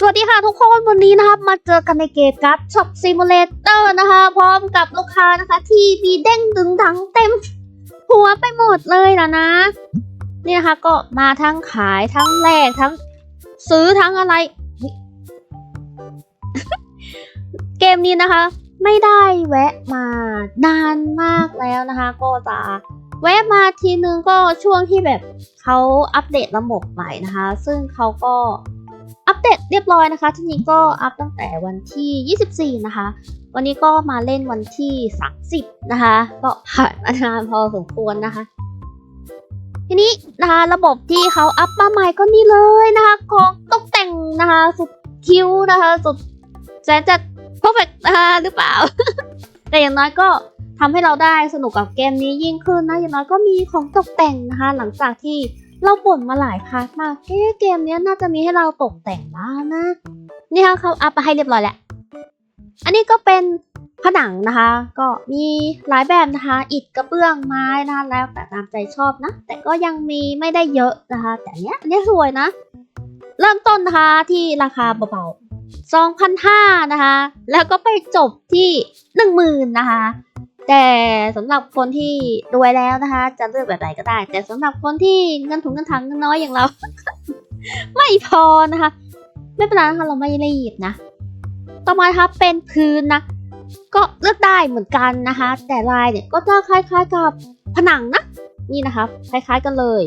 สวัสดีค่ะทุกคนวันนี้นะครับมาเจอกันในเกมการ์ดช็อปซิมูเลเตอร์นะคะ พร้อมกับลูกค้านะคะ ที่มีเด้งดึงดังเต็ม หัวไปหมดเลยนะนะ นี่นะคะก็มาทั้งขายทั้งแลกทั้งซื้อทั้งอะไร เกมนี้นะคะ ไม่ได้แวะมานานมากแล้วนะคะ ก็จะแวะมาทีนึงก็ช่วงที่แบบเขาอัปเดตระบบใหม่นะคะ ซึ่งเขาก็ อัปเดตเรียบร้อยนะคะ ทีนี้ก็อัปตั้งแต่วันที่ 24 นะคะ วันนี้ก็มาเล่นวันที่ 30 นะคะ ก็ผ่านมานานพอสมควรนะคะ ทีนี้นะคะระบบที่เขาอัปมาใหม่ก็นี่เลยนะคะ ของตกแต่งนะคะสุดคิ้วนะคะ สุดแสนจะ perfect นะคะหรือเปล่า แต่อย่างน้อยก็ทำให้เราได้สนุกกับเกมนี้ยิ่งขึ้นนะ อย่างน้อยก็มีของตกแต่งนะคะ หลังจากที่ เราบ่นมาหลายพาร์ทมากเอ๊ะเกมเนี้ยน่าจะมีให้เราตกแต่งบ้างนะ นี่ค่ะเขาอัพมาให้เรียบร้อยแล้ว อันนี้ก็เป็นผนังนะคะ ก็มีหลายแบบนะคะ อิฐกระเบื้องไม้นะแล้วแต่ตามใจชอบนะ แต่ก็ยังมีไม่ได้เยอะนะคะ แต่อันเนี้ยอันเนี้ยสวยนะ เริ่มต้นนะคะที่ราคาเบาๆ2,500นะคะ แล้วก็ไปจบที่ 10,000นะคะ แต่สำหรับคนที่รวยแล้วนะคะ จะเลือกแบบไหนก็ได้ แต่สำหรับคนที่เงินถุงเงินถังน้อยอย่างเรา ไม่พอนะคะ ไม่เป็นไรนะคะเราไม่รีบนะ ต่อมานะคะเป็นพื้นนะก็เลือกได้เหมือนกันนะคะ แต่ลายเนี่ยก็จะคล้ายๆกับผนังนะนี่นะคะคล้ายๆกันเลย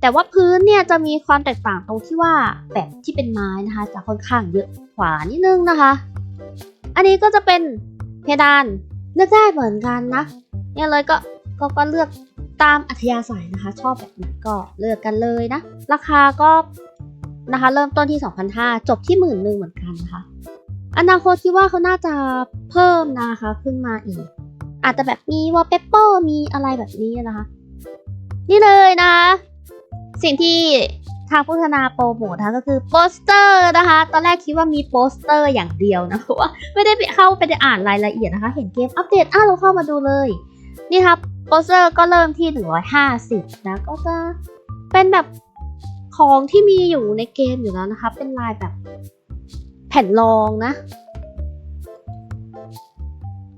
แต่ว่าพื้นเนี่ยจะมีความแตกต่างตรงที่ว่าแบบที่เป็นไม้นะคะจะค่อนข้างเยอะกว่านิดนึงนะคะ อันนี้ก็จะเป็น เพดานเลือกได้เหมือนกันนะเนี่ยเลยก็ก็ก็เลือกตามอัธยาศัยนะคะ ชอบแบบไหนก็เลือกกันเลยนะ ราคาก็นะคะเริ่มต้นที่ 2,500 จบที่หมื่นหนึ่งเหมือนกันนะคะ อนาคตคิดว่าเขาน่าจะเพิ่มนะคะขึ้นมาอีก อาจจะแบบมีวอลเปเปอร์มีอะไรแบบนี้นะคะ นี่เลยนะ สิ่งที่ ทางพัฒนาโปรโมทนะคะก็คือโปสเตอร์นะคะ ตอนแรกคิดว่ามีโปสเตอร์อย่างเดียวนะเพราะว่าไม่ได้ไปเข้าไปได้อ่านรายละเอียดนะคะ เห็นเกมอัปเดตอะเราเข้ามาดูเลย นี่ครับโปสเตอร์ก็เริ่มที่ 150นะก็จะเป็นแบบของที่มีอยู่ในเกมอยู่แล้วนะคะ เป็นลายแบบแผ่นรองนะ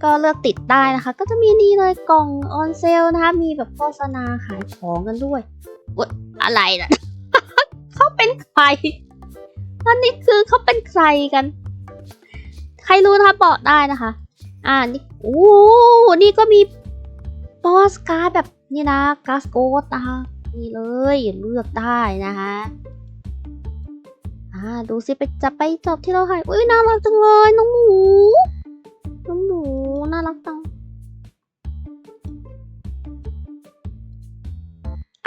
ก็เลือกติดได้นะคะ ก็จะมีนี่เลยกล่องออนเซลนะคะ มีแบบโฆษณาขายของกันด้วยอุ๊ยอะไรนะ เขาเป็นใครอันนี้คือเขาเป็นใครกัน ใครรู้นะคะบอกได้นะคะ อ่านี่โอ้นี่ก็มีบอสการ์ดแบบนี่นะการ์ดโกดนะคะนี่เลยเลือกได้นะคะอ่าดูสิไปจะไปจบที่เราถ่ายอุ้ยน่ารักจังเลยน้องหมู น้องหมูน่ารักจัง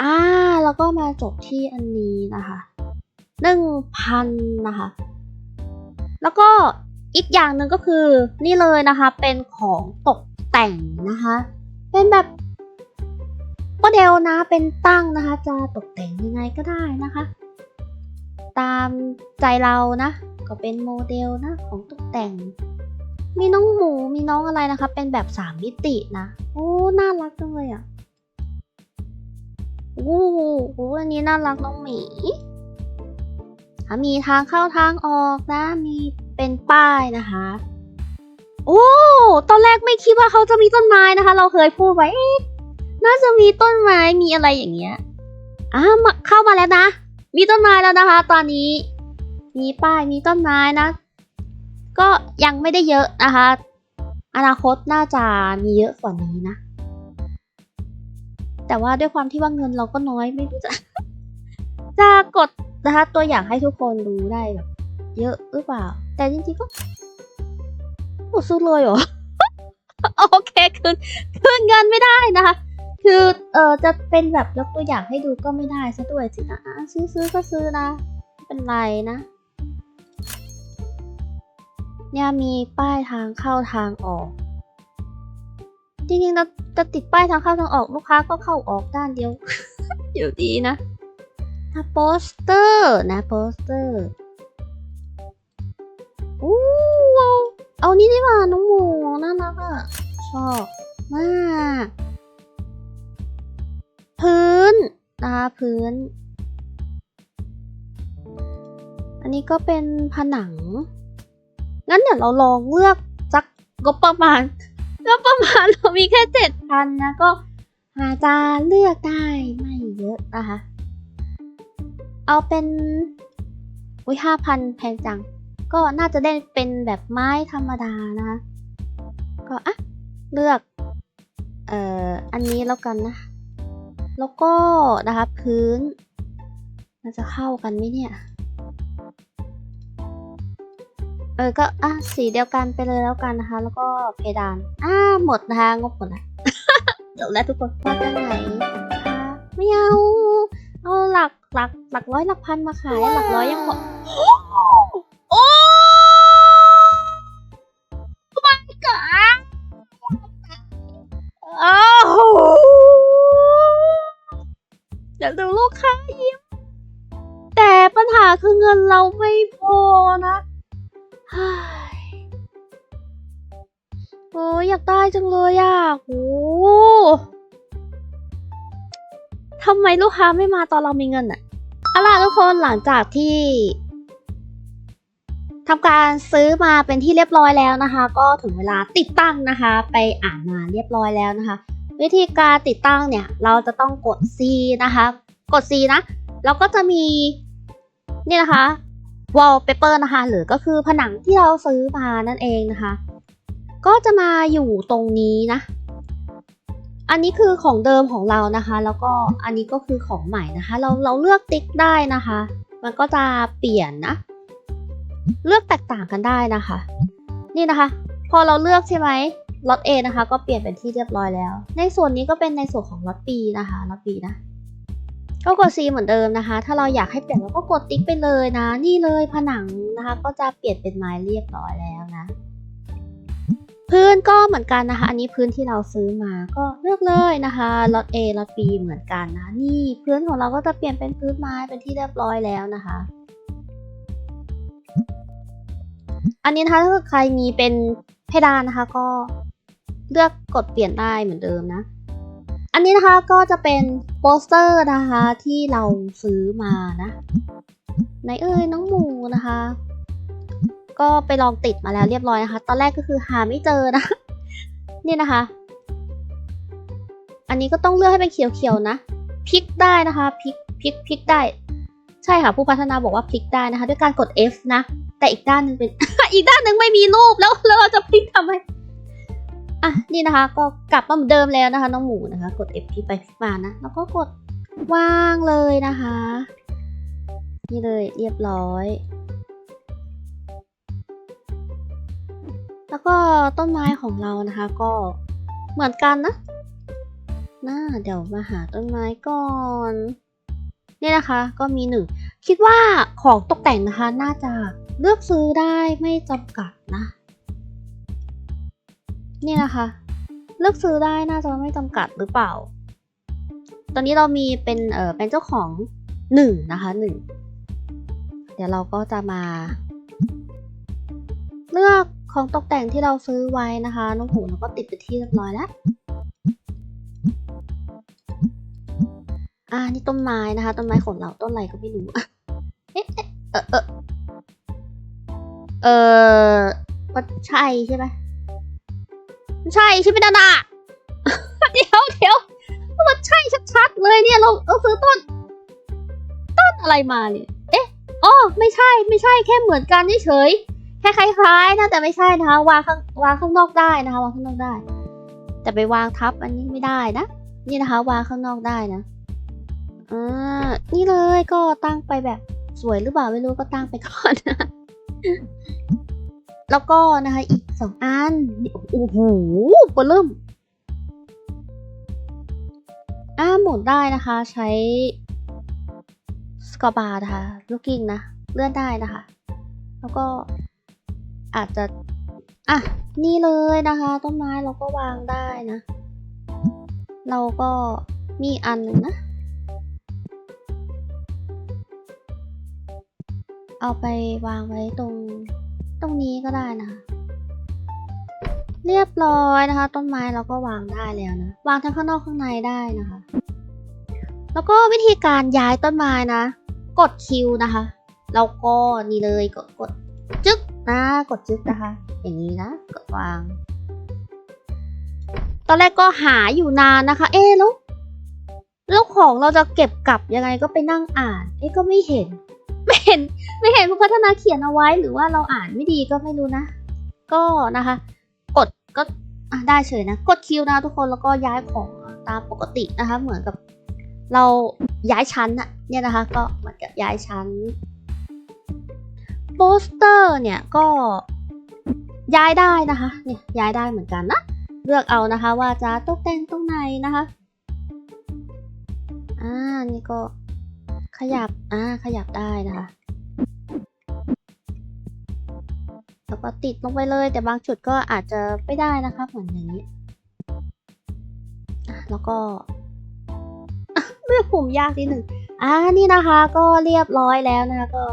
อ่าแล้วก็มาจบที่อันนี้นะคะหนึ่งพันนะคะ แล้วก็อีกอย่างหนึ่งก็คือนี่เลยนะคะเป็นของตกแต่งนะคะ เป็นแบบโมเดลนะเป็นตั้งนะคะ จะตกแต่งยังไงก็ได้นะคะ ตามใจเรานะ ก็เป็นโมเดลนะของตกแต่ง มีน้องหมูมีน้องอะไรนะคะ เป็นแบบสามมิตินะ โอ้ น่ารักจังเลยอะ อ้โหอันนี้น่ารักน้องหมีมีทางเข้าทางออกนะ มีเป็นป้ายนะคะ โอ้ ตอนแรกไม่คิดว่าเขาจะมีต้นไม้นะคะ เราเคยพูดไว้น่าจะมีต้นไม้มีอะไรอย่างเงี้ยอ่าเข้ามาแล้วนะ มีต้นไม้แล้วนะคะ ตอนนี้ มีป้ายมีต้นไม้นะ ก็ยังไม่ได้เยอะนะคะ อนาคตน่าจะมีเยอะกว่านี้นะ แต่ว่าด้วยความที่ว่าเงินเราก็น้อยไม่รู้จะ จะกดนะคะ ตัวอย่างให้ทุกคนดูได้แบบเยอะหรือเปล่า แต่จริงๆก็หมดซื้เลยเหรอ โอเคคืนคืนเงินไม่ได้นะคะ คือเออจะเป็นแบบยกตัวอย่างให้ดูก็ไม่ได้ซะด้วยสินะซื้อซื้อก็ซื้อนะเป็นไรนะเนี่ยมีป้ายทางเข้าทางออก จริงๆเราจะติดป้ายทางเข้าทางออกลูกค้าก็เข้าออกด้านเดียว อยู่ดีนะนะโปสเตอร์นะโปสเตอร์อู้เอาเอานี่ดีกว่าน้องหมูน่ารักอะชอบมากพื้นนะคะพื้น อันนี้ก็เป็นผนัง งั้นเดี๋ยวเราลองเลือกสักงบประมาณ งบประมาณเรามีแค่เจ็ดพันนะก็อาจจะเลือกได้ไม่เยอะนะคะ เอาเป็นอุ้ยห้าพันแพงจัง ก็น่าจะได้เป็นแบบไม้ธรรมดานะ ก็อะเลือก เอ่อ อันนี้แล้วกันนะ แล้วก็นะคะพื้น มันจะเข้ากันไหมเนี่ย เออก็อะสีเดียวกันไปเลยแล้วกันนะคะ แล้วก็เพดานอ่าหมดนะคะงบหมดละจบแล้วทุกคนมาจากไหนคะไม่เอาเอาหลักหลักหลักร้อยหลักพันมาขายหลักร้อยยังพอโอ้ my god อ้าวเดี๋ยวดูลูกค้ายิ้มแต่ปัญหาคือเงินเราไม่พอนะ โอ้ยอยากได้จังเลยอะโหทำไมลูกค้าไม่มาตอนเรามีเงินอะเอาล่ะทุกคนหลังจากที่ทำการซื้อมาเป็นที่เรียบร้อยแล้วนะคะ ก็ถึงเวลาติดตั้งนะคะ ไปอ่านมาเรียบร้อยแล้วนะคะ วิธีการติดตั้งเนี่ยเราจะต้องกด C นะคะ กด C นะแล้วก็จะมีนี่นะคะ wallpaper นะคะ หรือก็คือผนังที่เราซื้อมานั่นเองนะคะ ก็จะมาอยู่ตรงนี้นะ อันนี้คือของเดิมของเรานะคะ แล้วก็อันนี้ก็คือของใหม่นะคะ เราเราเลือกติ๊กได้นะคะ มันก็จะเปลี่ยนนะ เลือกแตกต่างกันได้นะคะ นี่นะคะ พอเราเลือกใช่ไหมล็อต A นะคะ ก็เปลี่ยนเป็นที่เรียบร้อยแล้ว ในส่วนนี้ก็เป็นในส่วนของล็อต B นะคะล็อต B นะ ก็กด C เหมือนเดิมนะคะ ถ้าเราอยากให้เปลี่ยนเราก็กดติ๊กไปเลยนะ นี่เลยผนังนะคะ ก็จะเปลี่ยนเป็นไม้เรียบร้อยแล้วนะ พื้นก็เหมือนกันนะคะ อันนี้พื้นที่เราซื้อมาก็เลือกเลยนะคะล็อต A ล็อต B เหมือนกันนะ นี่พื้นของเราก็จะเปลี่ยนเป็นพื้นไม้เป็นที่เรียบร้อยแล้วนะคะอันนี้นะคะถ้าเกิดใครมีเป็นเพดานนะคะก็เลือกกดเปลี่ยนได้เหมือนเดิมนะ อันนี้นะคะก็จะเป็นโปสเตอร์นะคะที่เราซื้อมานะในเอ้ยน้องหมูนะคะ ก็ไปลองติดมาแล้วเรียบร้อยนะคะ ตอนแรกก็คือหาไม่เจอนะ นี่นะคะ อันนี้ก็ต้องเลือกให้เป็นเขียวๆนะพลิกได้นะคะพลิกพลิกพลิกได้ ใช่ค่ะผู้พัฒนาบอกว่าพลิกได้นะคะ ด้วยการกด F นะ แต่อีกด้านหนึ่งเป็น อีกด้านหนึ่งไม่มีรูปแล้วแล้วเราจะพลิกทำไม อะนี่นะคะก็กลับมาเหมือนเดิมแล้วนะคะ น้องหมูนะคะ กด F พลิกไปมานะ แล้วก็กดวางเลยนะคะ นี่เลยเรียบร้อย แล้วก็ต้นไม้ของเรานะคะก็เหมือนกันนะน่าเดี๋ยวมาหาต้นไม้ก่อนนี่นะคะก็มีหนึ่งคิดว่าของตกแต่งนะคะ น่าจะเลือกซื้อได้ไม่จำกัดนะ นี่นะคะ เลือกซื้อได้น่าจะไม่จำกัดหรือเปล่า ตอนนี้เรามีเป็นเออเป็นเจ้าของหนึ่งนะคะหนึ่งเดี๋ยวเราก็จะมา เลือกของตกแต่งที่เราซื้อไว้นะคะน้องหูเราก็ติดไปที่เรียบร้อยแล้วอ่านี่ต้นไม้นะคะต้นไม้ของเราต้นอะไรก็ไม่รู้เอ๊ะเอ๊ะเออเออเออใช่ใช่ไหม ใช่ใช่ไหมนานาเดี๋ยวเดี๋ยวมันใช่ชัดๆเลยเนี่ยเราเราซื้อต้น ต้นอะไรมาเนี่ย เอ๊ะอ๋อไม่ใช่ไม่ใช่แค่เหมือนกันเฉยๆแค่คล้ายๆนะแต่ไม่ใช่นะคะวางข้างวางข้างนอกได้นะคะวางข้างนอกได้ แต่ไปวางทับอันนี้ไม่ได้นะนี่นะคะ วางข้างนอกได้นะอ่านี่เลยก็ตั้งไปแบบสวยหรือเปล่าไม่รู้ก็ตั้งไปก่อนนะแล้วก็นะคะอีก องอัน โอ้โหเบลเริ่มอ่าหมุนได้นะคะ ใช้สกอบาร์นะคะ ลูกกิ้งนะ เลื่อนได้นะคะ แล้วก็อาจจะ อะ นี่เลยนะคะ ต้นไม้เราก็วางได้นะ เราก็มีอันหนึ่งนะ เอาไปวางไว้ตรงตรงนี้ก็ได้นะคะ เรียบร้อยนะคะ ต้นไม้เราก็วางได้แล้วนะ วางทั้งข้างนอกข้างในได้นะคะ แล้วก็วิธีการย้ายต้นไม้นะ กดคิวนะคะแล้วก็นี่เลยกดกดจึ๊กนะกดจึ๊กนะคะ อย่างนี้นะกดวาง ตอนแรกก็หาอยู่นานนะคะ เอ๊แล้วแล้วของเราจะเก็บกลับยังไงก็ไปนั่งอ่าน เอ๊ก็ไม่เห็น ไม่เห็นไม่เห็นผู้พัฒนาเขียนเอาไว้หรือว่าเราอ่านไม่ดีก็ไม่รู้นะ ก็นะคะ ก็ได้เฉยนะ กดคิวนะทุกคนแล้วก็ย้ายของตามปกตินะคะ เหมือนกับเราย้ายชั้นอะเนี่ยนะคะ ก็เหมือนกับย้ายชั้นโปสเตอร์เนี่ยก็ย้ายได้นะคะเนี่ยย้ายได้เหมือนกันนะ เลือกเอานะคะว่าจะตกแต่งตรงไหนนะคะอ่านี่ก็ขยับอ่าขยับได้นะคะ แล้วก็ติดลงไปเลย แต่บางจุดก็อาจจะไม่ได้นะคะเหมือนอย่างนี้แล้วก็เลือกปุ่มยากนิดหนึ่งอ่านี่นะคะก็เรียบร้อยแล้วนะคะ ก็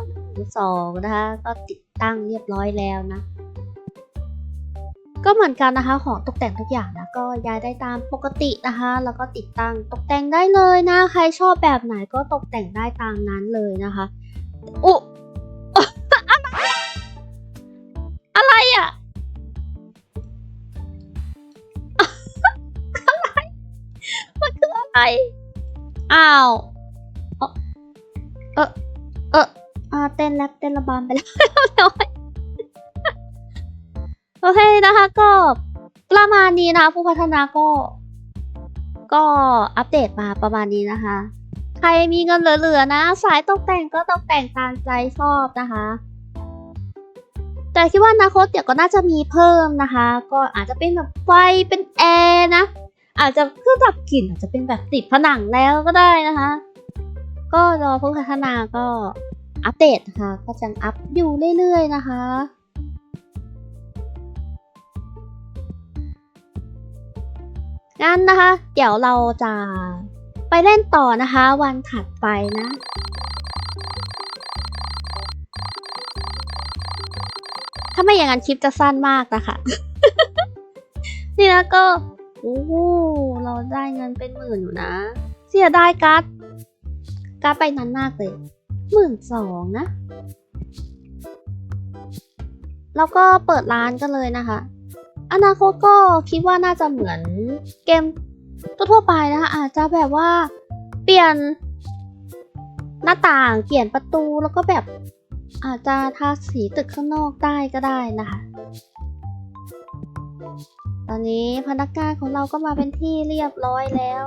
สองนะคะ ก็ติดตั้งเรียบร้อยแล้วนะ ก็เหมือนกันนะคะของตกแต่งทุกอย่างนะก็ย้ายได้ตามปกตินะคะ แล้วก็ติดตั้งตกแต่งได้เลยนะ ใครชอบแบบไหนก็ตกแต่งได้ตามนั้นเลยนะคะอุ ออะไรอ้าว เออเออเอออ่าเต้นแรปเต้นระบำไปแล้วเรียบร้อยโอเคนะคะก็ประมาณนี้นะคะผู้พัฒนาก็ ก็อัปเดตมาประมาณนี้นะคะ ใครมีเงินเหลือๆนะ สายตกแต่งก็ตกแต่งตามใจชอบนะคะแต่คิดว่าอนาคตเดี๋ยวก็น่าจะมีเพิ่มนะคะ ก็อาจจะเป็นแบบไฟเป็นแอร์นะ อาจจะเครื่องดับกลิ่นอาจจะเป็นแบบติดผนังแล้วก็ได้นะคะ ก็รอผู้พัฒนาก็อัปเดตนะคะ ก็จะอัพอยู่เรื่อยๆนะคะงั้นนะคะ เดี๋ยวเราจะไปเล่นต่อนะคะ วันถัดไปนะถ้าไม่อย่างนั้นคลิปจะสั้นมากนะคะ นี่นะก็ โอ้โหเราได้เงินเป็นหมื่นอยู่นะ เสียดายการ์ดการ์ดไปนั้นมากเลยหมื่นสองนะ แล้วก็เปิดร้านกันเลยนะคะ อนาคตก็คิดว่าน่าจะเหมือนเกมทั่วไปนะคะ อาจจะแบบว่าเปลี่ยนหน้าต่างเปลี่ยนประตูแล้วก็แบบอาจจะทาสีตึกข้างนอกได้ก็ได้นะคะ ตอนนี้พนักงานของเราก็มาเป็นที่เรียบร้อยแล้ว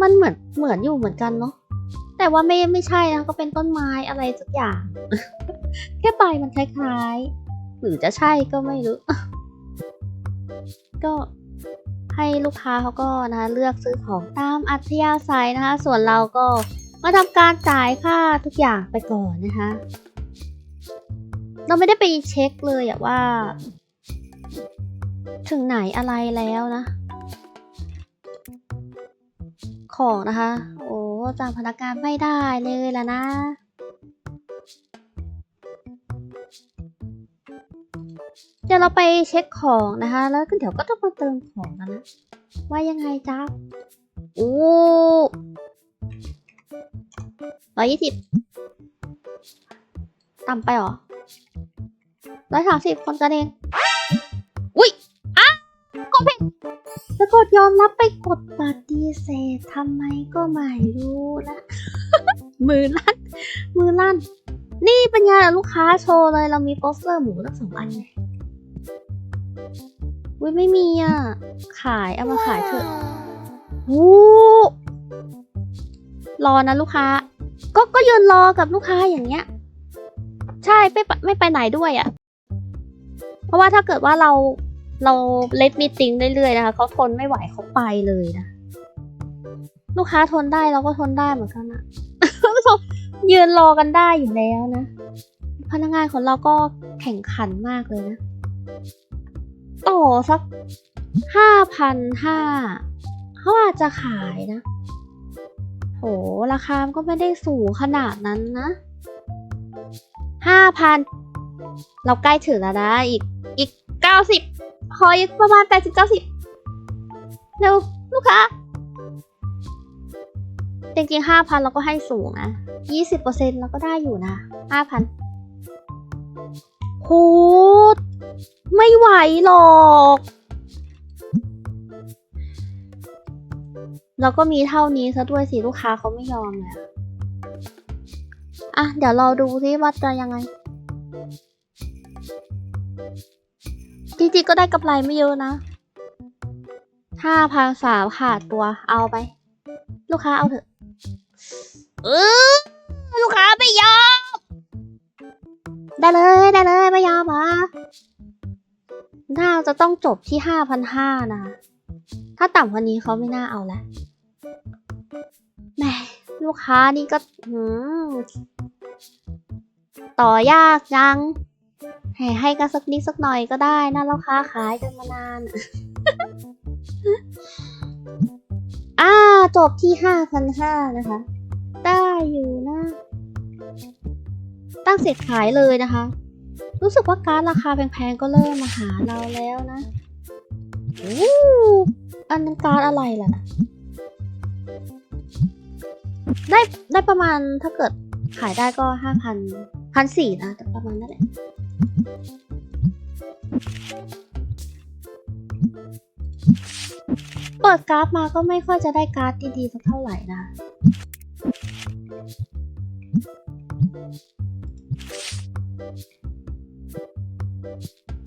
มันเหมือนเหมือนอยู่เหมือนกันเนาะแต่ว่าไม่ไม่ใช่นะก็เป็นต้นไม้อะไรสักอย่าง แค่ใบมันคล้ายๆ หรือจะใช่ก็ไม่รู้ ก็ให้ลูกค้าเขาก็นะคะเลือกซื้อของตามอัธยาศัยนะคะ ส่วนเราก็มาทำการจ่ายค่าทุกอย่างไปก่อนนะคะ เราไม่ได้ไปเช็คเลยอะว่า ถึงไหนอะไรแล้วนะ ของนะคะ โอ้จางพนักงานไม่ได้เลยแล้วนะเดี๋ยวเราไปเช็คของนะคะ แล้วก็เดี๋ยวก็ต้องมาเติมของกันนะ ว่ายังไงจ๊ะโอ้ร้อยยี่สิบต่ำไปหรอร้อยสามสิบคนกันเอง อุ้ย กดผิดจะกดยอมรับไปกดปฏิเสธทำไมก็ไม่รู้นะมือลั่น มือลั่น นี่เป็นไงล่ะลูกค้าโชว์เลย เรามีโปสเตอร์หมูตั้งสองอันเลยอุ้ยไม่มีอะ ขายเอามาขายเถอะวู้รอนะลูกค้า ก็ก็ยืนรอกับลูกค้าอย่างเงี้ย ใช่ไม่ไปไม่ไปไหนด้วยอะ เพราะว่าถ้าเกิดว่าเรา เราเลดมีติ้งเรื่อยๆนะคะเขาทนไม่ไหวเขาไปเลยนะ ลูกค้าทนได้เราก็ทนได้เหมือนกันนะผู้ชมยืนรอกันได้อยู่แล้วนะ พนักงานของเราก็แข่งขันมากเลยนะ ต่อสักห้าพันห้าเขาอาจจะขายนะ โห ราคาก็ไม่ได้สูงขนาดนั้นนะห้าพันเราใกล้ถึงแล้วนะ อีกอีกเก้าสิบ ขออีกประมาณแปดสิบเก้าสิบเร็วลูกค้าจริงๆห้าพันเราก็ให้สูงนะยี่สิบเปอร์เซ็นเราก็ได้อยู่นะห้าพันโหไม่ไหวหรอกเราก็มีเท่านี้ซะด้วยสิลูกค้าเขาไม่ยอมเลยอะอะ เดี๋ยวเราดูซิว่าจะยังไง จริงๆก็ได้กำไรไม่เยอะนะห้าพันสามขาดตัวเอาไป ลูกค้าเอาเถอะเออลูกค้าไม่ยอม ได้เลยได้เลยไม่ยอมอะน่าจะต้องจบที่ห้าพันห้านะ ถ้าต่ำกว่านี้เขาไม่น่าเอาแล้วแหมลูกค้านี่ก็หืมต่อยากจัง ให้ให้กันสักนิดสักหน่อยก็ได้นะเราค้าขายกันมานาน อ่า จบที่ห้าพันห้านะคะ ได้อยู่นะ ตั้งเสร็จขายเลยนะคะ รู้สึกว่าการราคาแพงๆก็เริ่มมาหาเราแล้วนะโอ้อันนั้นการอะไรล่ะนะได้ได้ประมาณถ้าเกิดขายได้ก็ห้าพันพันสี่นะ ประมาณนั้นแหละ เปิดการ์ดมาก็ไม่ค่อยจะได้การ์ดดีๆสักเท่าไหร่นะ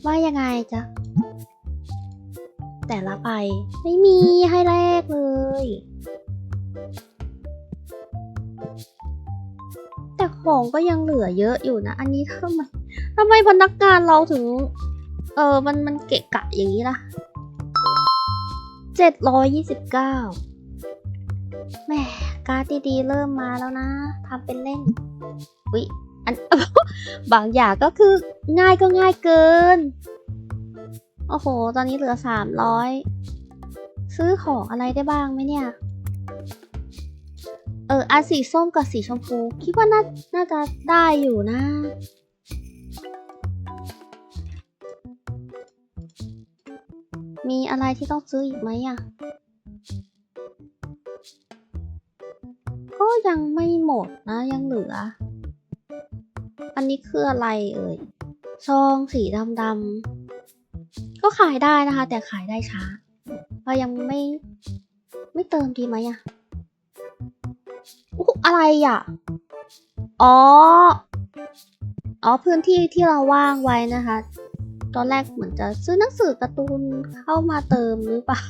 ว่ายังไงจ๊ะ แต่ละใบไม่มีให้แรกเลย แต่ของก็ยังเหลือเยอะอยู่นะ อันนี้ทำไม ทำไมพนักงานเราถึง เออมันมันเกะกะอย่างนี้ล่ะเจ็ดร้อยยี่สิบเก้าแหมการ์ดดีๆเริ่มมาแล้วนะทำเป็นเล่นอุ๊ยอัน บางอย่างก็คือง่ายก็ง่ายเกิน โอ้โห ตอนนี้เหลือสามร้อยซื้อของอะไรได้บ้างไหมเนี่ย เอออันสีส้มกับสีชมพู คิดว่าน่าน่าจะได้อยู่นะ มีอะไรที่ต้องซื้ออีกไหมอะ ก็ยังไม่หมดนะยังเหลือ อันนี้คืออะไรเอ่ย ซองสีดำๆ ก็ขายได้นะคะ แต่ขายได้ช้า เรายังไม่ ไม่เติมดีไหมอะอุ๊อะไรอะ อ๋อ อ๋อพื้นที่ที่เราว่างไว้นะคะ ตอนแรกเหมือนจะซื้อหนังสือการ์ตูนเข้ามาเติมหรือเปล่า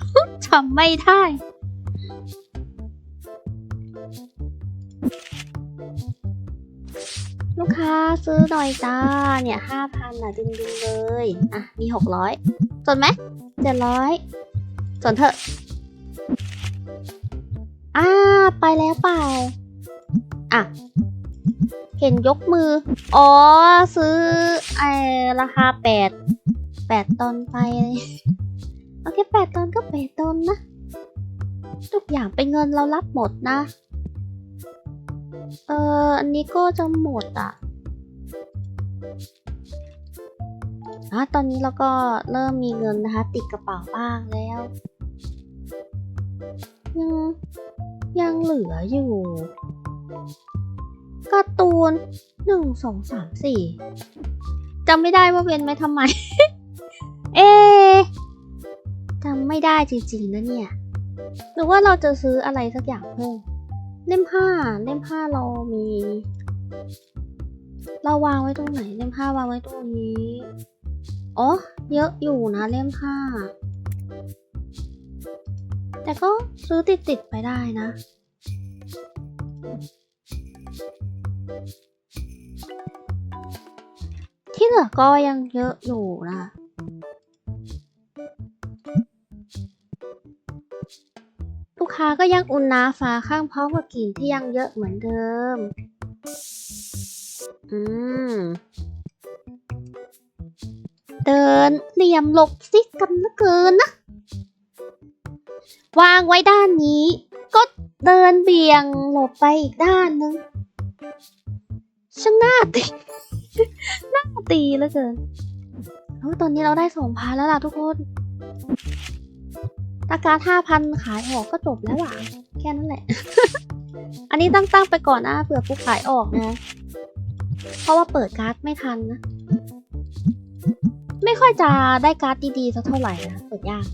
จำไม่ได้ลูกค้าซื้อหน่อยจ้าเนี่ยห้าพันอะดึงดึงๆเลย อะ มีหกร้อยสนไหมเจ็ดร้อยสนเถอะ อ่า ไปแล้วเปล่า อะ เห็นยกมือ อ๋อ ซื้อไอราคาแปดแปดตอนไปโอเคแปดตอนก็แปดตอนนะ ทุกอย่างเป็นเงินเรารับหมดนะ เอออันนี้ก็จะหมดอะอะตอนนี้เราก็เริ่มมีเงินนะคะ ติดกระเป๋าบ้างแล้ว ยังยังเหลืออยู่ การ์ตูนหนึ่งสองสามสี่จำไม่ได้ว่าเว้นไว้ทำไม เอ๊จำไม่ได้จริงๆนะเนี่ย หรือว่าเราจะซื้ออะไรสักอย่างเพิ่ม เล่มห้าเล่มห้าเรามี เราวางไว้ตรงไหน เล่มห้าวางไว้ตรงนี้ อ๋อ เยอะอยู่นะเล่มห้า แต่ก็ซื้อติดๆไปได้นะ ที่เหลือก็ยังเยอะอยู่นะ ลูกค้าก็ยังอุ่นหนาฝาข้างพร้อมกับกลิ่นที่ยังเยอะเหมือนเดิม อืม เดินเหลี่ยมหลบซิกกันเหลือเกินนะ วางไว้ด้านนี้ ก็เดินเบี่ยงหลบไปอีกด้านนึง ช่างหน้าตี หน้าตีเหลือเกินเฮ้ตอนนี้เราได้สองพันแล้วล่ะทุกคนตาการห้าพันขายออกก็จบแล้วอะแค่นั้นแหละ อันนี้ตั้งตั้งๆไปก่อนนะเผื่อฟุกขายออกนะ เพราะว่าเปิดการ์ดไม่ทันนะ ไม่ค่อยจะได้การ์ดดีๆสักเท่าไหร่นะเปิดยาก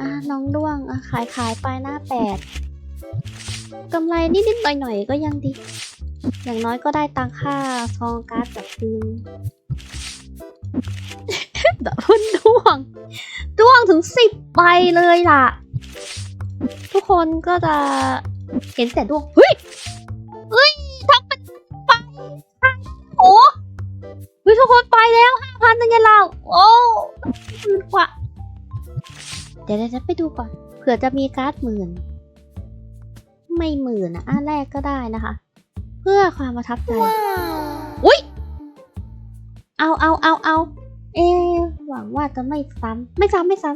อะน้องด้วงอะขายขายไปหน้าแปด กำไรนิดๆหน่อยๆก็ยังดี อย่างน้อยก็ได้ตังค่าซองการ์ดกลับคืนแต่พุ่นด้วงด้วงถึงสิบใบเลยล่ะ ทุกคนก็จะเห็นแต่ด้วงเฮ้ยเฮ้ยทำเป็นไปโอ้เฮ้ยทุกคนไปแล้วห้าพันยังไงเราโอ้หมื่นกว่า เดี๋ยวจะไปดูก่อนเผื่อจะมีการ์ดหมื่น ไม่หมื่นนะอันแรกก็ได้นะคะ เพื่อความประทับใจ อุ้ยเอาเอาเอาเอาเอะหวังว่าจะไม่ซ้ำไม่ซ้ำไม่ซ้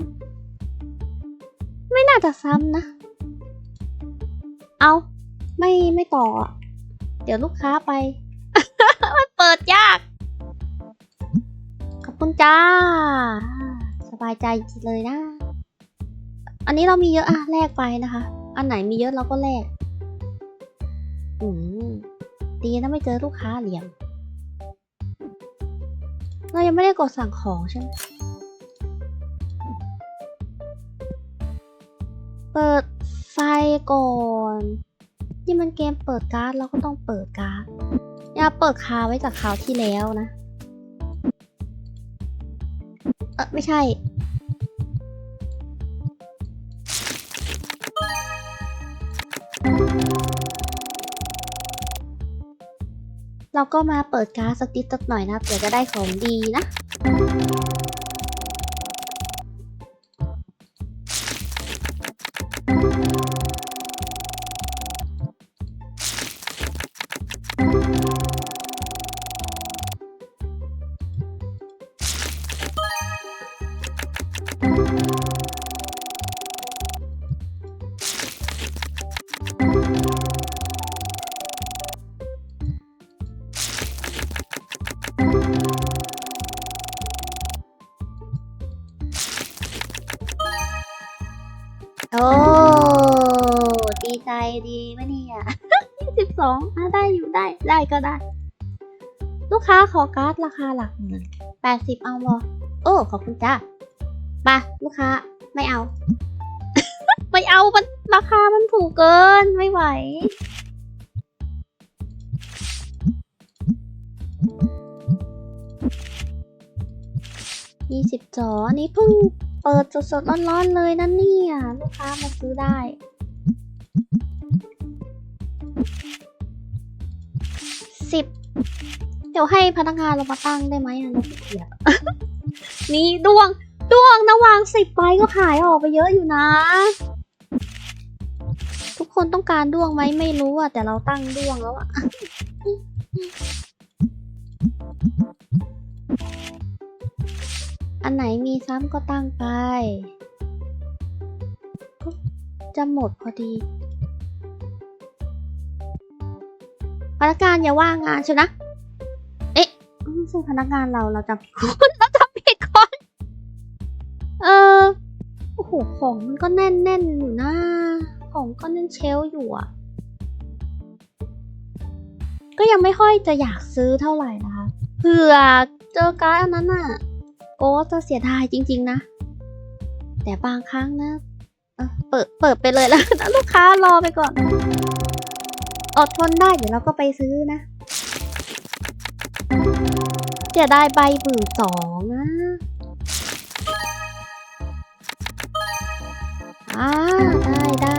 ำไม่น่าจะซ้ำนะ เอาไม่ไม่ต่ออะเดี๋ยวลูกค้าไป มันเปิดยาก ขอบคุณจ้า สบายใจจริงเลยนะ อันนี้เรามีเยอะอะแลกไปนะคะ อันไหนมีเยอะเราก็แลกอืมดีนะไม่เจอลูกค้าเหลี่ยม เรายังไม่ได้กดสั่งของใช่ไหมเปิดไฟก่อนนี่มันเกมเปิดการ์ดเราก็ต้องเปิดการ์ดอย่าเปิดคาไว้จากคราวที่แล้วนะ เออไม่ใช่ เราก็มาเปิดการ์ดสักนิดสักหน่อยนะเผื่อจะได้ของดีนะโได้ก็ได้ ลูกค้าขอการ์ดราคาหลักหมื่นแปดสิบเอาบอโอ้ ขอบคุณจ้าไปลูกค้า ไม่เอา ไม่เอามันราคามันถูกเกินไม่ไหว ยี่สิบจอ นี้เพิ่งเปิดสดๆร้อนๆเลยนะเนี่ย ลูกค้ามาซื้อได้ สิบเดี๋ยวให้พนักงานเรามาตั้งได้ไหมอะนกเกียดนี่ดวงดวงนะวางสิบใบก็ขายออกไปเยอะอยู่นะ ทุกคนต้องการดวงไหมไม่รู้อะ แต่เราตั้งดวงแล้วอะอันไหนมีซ้ำก็ตั้งไป ก็จะหมดพอดี พนักงานอย่าว่างงานชนะ เอ๊ะไม่ใช่พนักงานเราเราจำผิดคนเราจำผิดคนเออโอ้โหของมันก็แน่นแน่นอยู่นะของก็แน่นเชลอยู่อะ ก็ยังไม่ค่อยจะอยากซื้อเท่าไหร่นะคะเผื่อเจอการ์ดอันนั้นอะก็จะเสียดายจริง ๆ นะ แต่บางครั้งนะเออเปิดเปิดไปเลยแล้วนะลูกค้ารอไปก่อน อดทนได้เดี๋ยวเราก็ไปซื้อนะจะได้ใบหมื่นสองนะอ่าได้ได้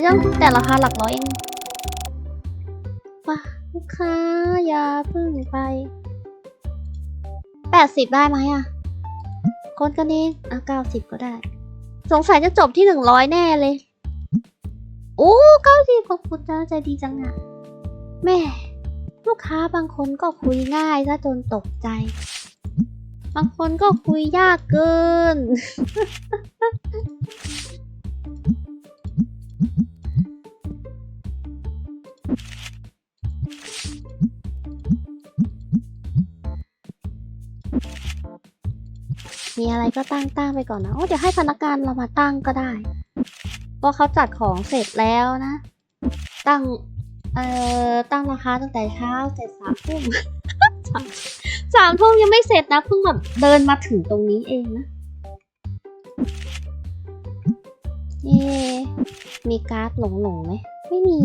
ยจังแต่ราคาหลักร้อยเองป่ะลูกค้าอย่าเพึ่งไปแปดสิบได้ไหมอะคนกันเองอะเก้าสิบก็ได้ สงสัยจะจบที่หนึ่งร้อยแน่เลย โอ้เก้าสิบขอบคุณจ้าใจดีจังอะแม่ ลูกค้าบางคนก็คุยง่ายซะจนตกใจ บางคนก็คุยยากเกิน มีอะไรก็ตั้งตั้งไปก่อนนะโอ้เดี๋ยวให้พนักงานเรามาตั้งก็ได้พราะเขาจัดของเสร็จแล้วนะ ตั้ง เอ่อ ตั้งราคาตั้งแต่เช้าเสร็จสามทุ่มสามทุ่มยังไม่เสร็จนะเพิ่งแบบเดินมาถึงตรงนี้เองนะเย่มีการ์ดหลงหลงๆไหมไม่มี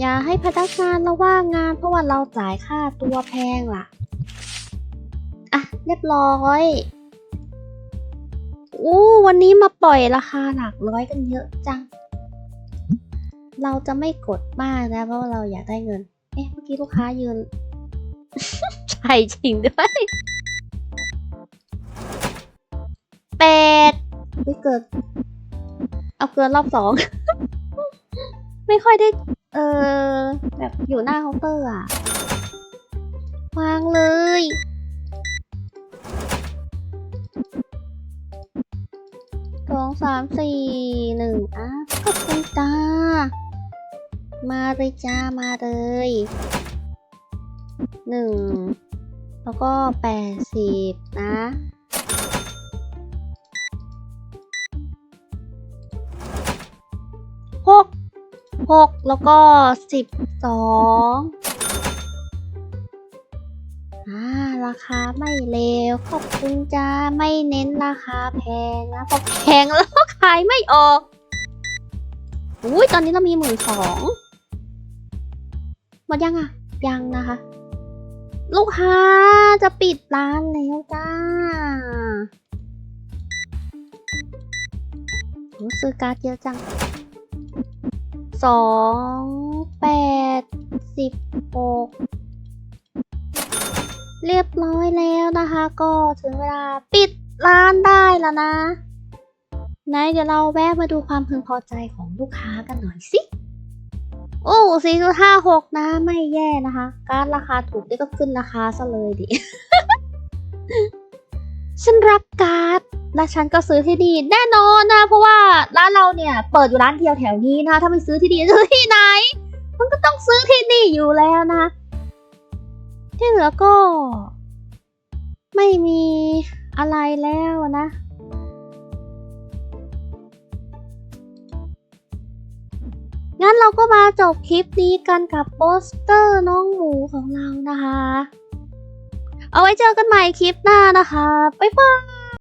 อย่าให้พนักงานเราว่างงานเพราะว่าเราจ่ายค่าตัวแพงล่ะ อะ เรียบร้อยอู้วันนี้มาปล่อยราคาหลักร้อยกันเยอะจัง เราจะไม่กดมากนะเพราะเราอยากได้เงิน เอ๊ะเมื่อกี้ลูกค้ายืน ใช่จริงด้วยแปดไม่เกิด เอาเกินรอบสอง ไม่ค่อยได้ ออ แบบอยู่หน้าเคาน์เตอร์อะวางเลย สองสามสี่หนึ่งอะขอบคุณจ้า มาเลยจ้า มาเลยหนึ่งแล้วก็แปดสิบนะ หกแล้วก็สิบสองอ่าราคาไม่เลวขอบคุณจ้าไม่เน้นราคาแพงนะพอแพงแล้วก็ขายไม่ออกอุ้ยตอนนี้เรามีหมื่นสองหมดยังอะ ยังนะคะ ลูกค้าจะปิดร้านแล้วจ้าโหซื้อการ์ดเยอะจัง สองแปดสิบหกเรียบร้อยแล้วนะคะ ก็ถึงเวลาปิดร้านได้แล้วนะไหนเดี๋ยวเราแวะมาดูความพึงพอใจของลูกค้ากันหน่อยสิโอ้สี่จุดห้าหกนะ ไม่แย่นะคะ การราคาถูกนี่ก็ขึ้นราคาซะเลยดิ ฉันรับการ์ด และฉันก็ซื้อที่นี่แน่นอนนะ เพราะว่าร้านเราเนี่ยเปิดอยู่ร้านเดียวแถวนี้นะ ถ้าไม่ซื้อที่นี่ซื้อที่ไหน มันก็ต้องซื้อที่นี่อยู่แล้วนะ ที่เหลือก็ ไม่มีอะไรแล้วนะงั้นเราก็มาจบคลิปนี้กันกับโปสเตอร์น้องหมูของเรานะคะ เอาไว้เจอกันใหม่คลิปหน้านะคะ บ๊ายบาย